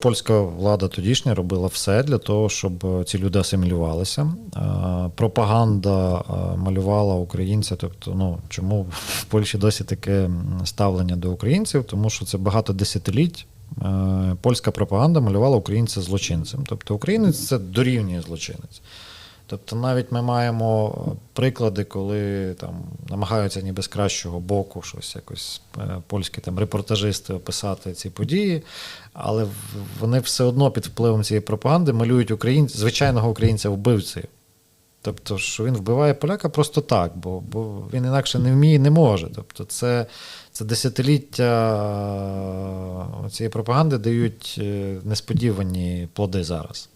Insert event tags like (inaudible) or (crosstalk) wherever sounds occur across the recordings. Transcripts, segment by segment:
Польська влада тодішня робила все для того, щоб е, ці люди асимілювалися. Е, Пропаганда е, малювала українця. Тобто, ну чому в Польщі досі таке ставлення до українців? Тому що це багато десятиліть. Польська пропаганда малювала українця злочинцем. Тобто українець це дорівнює злочинець. Тобто навіть ми маємо приклади, коли там намагаються ніби з кращого боку щось якось е, польські там репортажисти описати ці події, але вони все одно під впливом цієї пропаганди малюють українця, звичайного українця вбивцею. Тобто, що він вбиває поляка просто так, бо, бо він інакше не вміє, не може. Тобто, це, це десятиліття е, цієї пропаганди дають е, несподівані плоди зараз.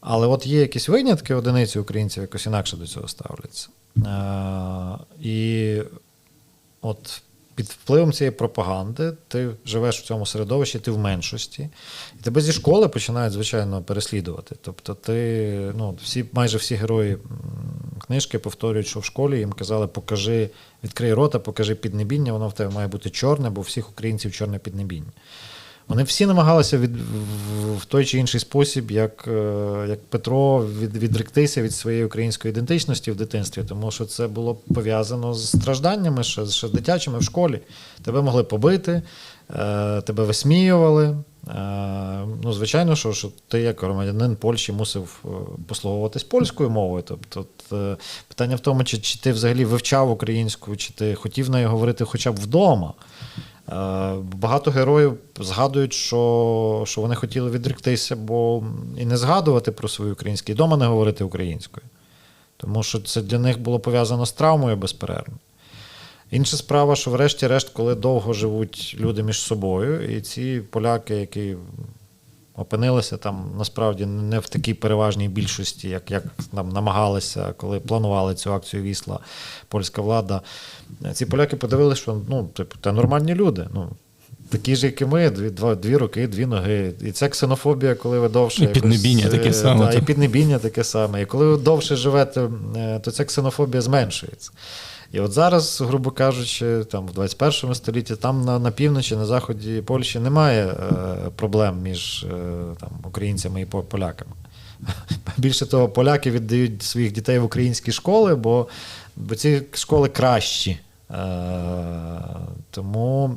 Але от є якісь винятки, одиниці українців якось інакше до цього ставляться. Е, і от під впливом цієї пропаганди ти живеш в цьому середовищі, ти в меншості, і тебе зі школи починають, звичайно, переслідувати. Тобто, ти, ну, всі, майже всі герої книжки повторюють, що в школі їм казали, покажи, відкрий рота, покажи піднебіння, воно в тебе має бути чорне, бо у всіх українців чорне піднебіння. Вони всі намагалися від, в, той чи інший спосіб, як, е, як Петро, від, відректися від своєї української ідентичності в дитинстві, тому що це було пов'язано з стражданнями ще, ще дитячими в школі. Тебе могли побити, е, тебе висміювали. Е, ну, звичайно, що, що ти, як громадянин Польщі, мусив послуговуватись польською мовою. Тобто, питання в тому, чи, чи ти взагалі вивчав українську, чи ти хотів нею говорити хоча б вдома. Е, Багато героїв згадують, що, що вони хотіли відректися, бо і не згадувати про свою українську, і вдома не говорити українською. Тому що це для них було пов'язано з травмою безперервно. Інша справа, що врешті-решт, коли довго живуть люди між собою, і ці поляки, які опинилися там насправді не в такій переважній більшості, як, як нам намагалися, коли планували цю акцію Вісла, польська влада. Ці поляки подивилися, що ну, типу, це нормальні люди. Ну, такі ж, як і ми, дві, два, дві руки, дві ноги. І це ксенофобія, коли ви довше. І піднебіння якось, таке е, саме, та, І піднебіння таке саме. І коли ви довше живете, е, то ця ксенофобія зменшується. І от зараз, грубо кажучи, там в 21 столітті, там на, на півночі, на заході Польщі немає е, проблем між е, там, українцями і поляками. (laughs) Більше того, поляки віддають своїх дітей в українські школи, бо, бо ці школи кращі. Е, тому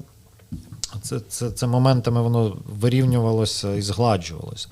це, це, це моментами воно вирівнювалося і згладжувалося.